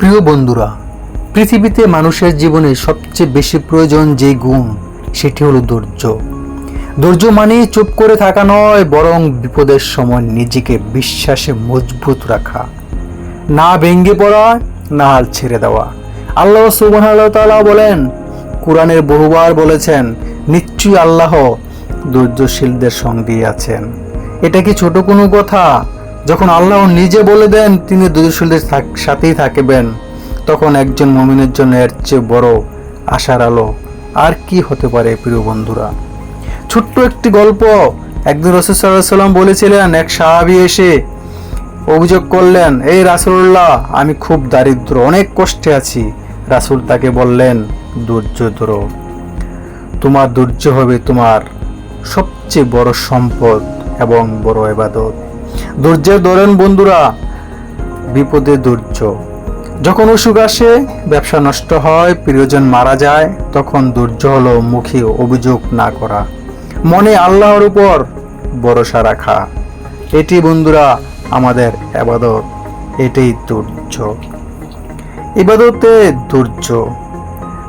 প্রিয় বন্ধুরা, পৃথিবীতে মানুষের জীবনে সবচেয়ে বেশি প্রয়োজন যে গুণ, সেটি হলো ধৈর্য। ধৈর্য মানে চুপ করে থাকা নয়, বরং বিপদের সময় নিজেকে বিশ্বাসে মজবুত রাখা। না ভেঙ্গে পড়া, না হাল ছেড়ে দেওয়া। আল্লাহ সুবাহ বলেন, কোরআনের বহুবার বলেছেন, নিশ্চয়ই আল্লাহ ধৈর্যশীলদের সঙ্গেই আছেন। এটা কি ছোট কোনো কথা? যখন আল্লাহ নিজে বলে দেন, তিনি থাক- সাথেই থাকবেন। তখন একজন মমিনের জন্য এর চেয়ে বড় আশার আলো। আর কি হতে পারে, প্রিয় বন্ধুরা? ছোট্ট একটি গল্প। একদিন রসুল সাল্লাহ সাল্লাম বলেছিলেন, এক সাহাবি এসে অভিযোগ করলেন এই রাসুল্লাহ আমি খুব দারিদ্র, অনেক কষ্টে আছি। রাসুল তাকে বললেন ধৈর্য ধরো তোমার ধৈর্য হবে তোমার সবচেয়ে বড় সম্পদ এবং বড় এবাদত। ধৈর্যের ধরেন বন্ধুরা, বিপদে ধৈর্য। যখন অসুখ আসে, ব্যবসা নষ্ট হয়, প্রিয়জন মারা যায়, তখন ধৈর্য হলো মুখে অভিযোগ না করা। মনে আল্লাহর উপর ভরসা রাখা। এটি বন্ধুরা আমাদের আবাদত, এটাই ধৈর্য। ইবাদতে ধৈর্য।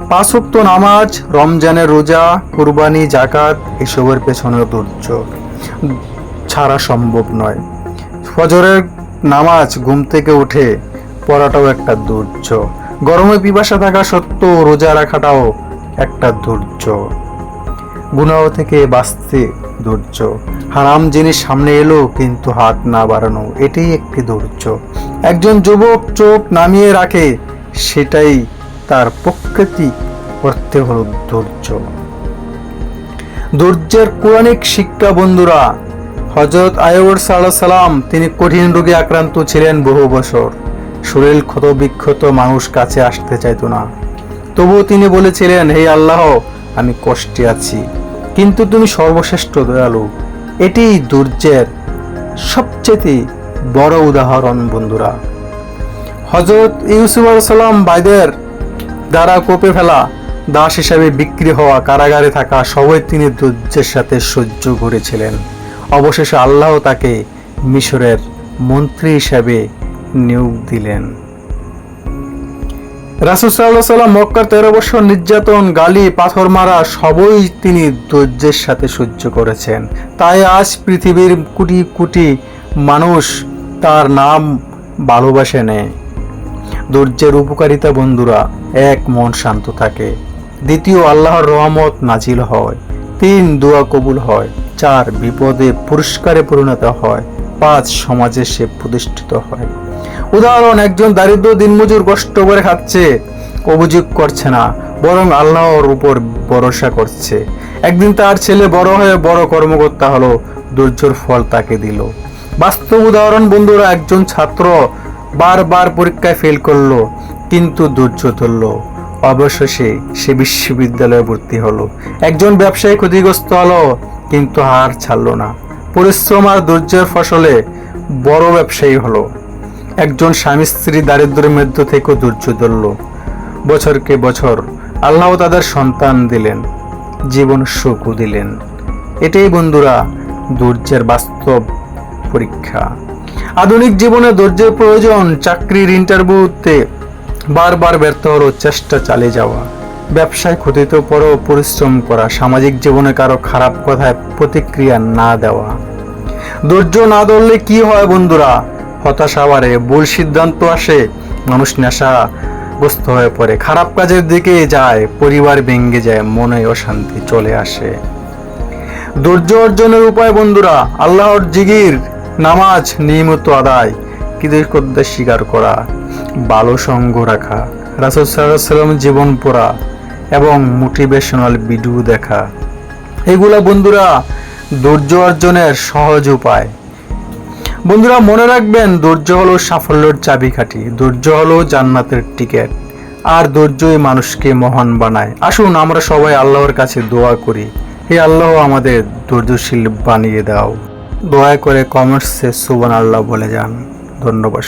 পাঁচক্ত নামাজ, রমজানের রোজা, কুরবানি জাকাত এসবের পেছনে ধৈর্য। ছাড়া সম্ভব নয়। ফজরের নামাজ ঘুম থেকে উঠে পড়াটাও একটা ধৈর্য গরমে পিপাসা থাকা সত্ত্বেও রোজা রাখাটাও একটা ধৈর্য গুনাহ থেকে বাঁচতে ধৈর্য হারাম জিনিস সামনে এলো, কিন্তু হাত না বাড়ানো, এটাই একটি ধৈর্য একজন যুবক চোখ নামিয়ে রাখে, সেটাই তার প্রকৃতি অর্থে হল ধৈর্য ধৈর্যের কোরআনিক শিক্ষা বন্ধুরা হজরত আয়ুর সাল্লাহ সাল্লাম তিনি কঠিন রোগে আক্রান্ত ছিলেন বহু বছর। শরীর ক্ষত বিক্ষত মানুষ কাছে আসতে চাইতো না। তবুও তিনি বলেছিলেন, হে আল্লাহ, আমি কষ্টে আছি, কিন্তু তুমি সর্বশ্রেষ্ঠ দয়ালু। এটি ধৈর্যের সবচেয়ে বড় উদাহরণ, বন্ধুরা। হজরত ইউসুফ সাল্লাম বাইদের দ্বারা কোপে ফেলা দাস হিসাবে বিক্রি হওয়া কারাগারে থাকা সবাই তিনি ধৈর্যের সাথে সহ্য করেছিলেন। অবশেষে আল্লাহ তাকে মিশরের মন্ত্রী হিসাবে নিয়োগ দিলেন। রাসুসাল্লাহ সাল্লাম মক্কার তেরো বছর নির্যাতন, গালি, পাথর মারা সবই তিনি ধৈর্যের সাথে সহ্য করেছেন। তাই আজ পৃথিবীর কোটি কোটি মানুষ তার নাম ভালোবাসে নেয়। ধৈর্যের উপকারিতা বন্ধুরা, এক মন শান্ত থাকে। দ্বিতীয়, আল্লাহর রহমত নাজিল হয়। তিন, দোয়া কবুল হয়। চার বিপদে পুরস্কারে পরিণত হয়, পাঁচ সমাজে সে প্রতিষ্ঠিত হয়। উদাহরণ, একজন দারিদ্র দিনমজুর কষ্ট করে খাচ্ছে, অভিযোগ করছে না, বরং আল্লাহর উপর ভরসা করছে। একদিন তার ছেলে বড় হয়ে বড় কর্মকর্তা হলো, ধৈর্যর ফল তাকে দিল। বাস্তব উদাহরণ, বন্ধুরা, একজন ছাত্র বারবার পরীক্ষায় ফেল করল, কিন্তু ধৈর্য ধরলো। অবশেষে সে বিশ্ববিদ্যালয়ে ভর্তি হলো। একজন ব্যবসায়ী ক্ষতিগ্রস্ত হলো কিন্তু হার ছাড়ল না। পরিশ্রম আর ধৈর্যের ফসলে বড় ব্যবসায়ী হলো। একজন স্বামী স্ত্রী দারিদ্র্যের মধ্যে থেকেও ধৈর্য ধরল। বছরকে বছর আল্লাহ তাদের সন্তান দিলেন, জীবন সুখও দিলেন। এটাই বন্ধুরা ধৈর্যের বাস্তব পরীক্ষা। আধুনিক জীবনে ধৈর্যের প্রয়োজন, চাকরির ইন্টারভিউতে বারবার ব্যর্থ হলো চেষ্টা চালিয়ে যাওয়া। ব্যবসায় ক্ষতিতে পরেও পরিশ্রম করা, সামাজিক জীবনে কারও খারাপ কথায় প্রতিক্রিয়া না দেওয়া। ধৈর্য না ধরলে কি হয় বন্ধুরা? হতাশা বাড়ে, ভুল সিদ্ধান্ত আসে, মানুষ নেশাগ্রস্ত হয়ে পড়ে। খারাপ কাজের দিকে যায়, পরিবার ভেঙে যায়, মনে অশান্তি চলে আসে। ধৈর্য অর্জনের উপায় বন্ধুরা, আল্লাহর জিগির নামাজ, নিয়মিত আদায় কৃতজ্ঞতা স্বীকার করা, ভালো সঙ্গ রাখা, রাসুল সাল্লাম জীবন পড়া এবং মোটিভেশনাল ভিডিও দেখা। এগুলা বন্ধুরা ধৈর্য অর্জনের সহজ উপায়। বন্ধুরা মনে রাখবেন, ধৈর্য হলো সাফল্যের চাবিকাঠি, ধৈর্য হলো জান্নাতের টিকিট, আর ধৈর্যই মানুষকে মহান বানায়। আসুন, আমরা সবাই আল্লাহর কাছে দোয়া করি। হে আল্লাহ, আমাদের ধৈর্যশীল বানিয়ে দাও। দয়া করে কমেন্টসে সুবান আল্লাহ বলে যান। ধন্যবাদ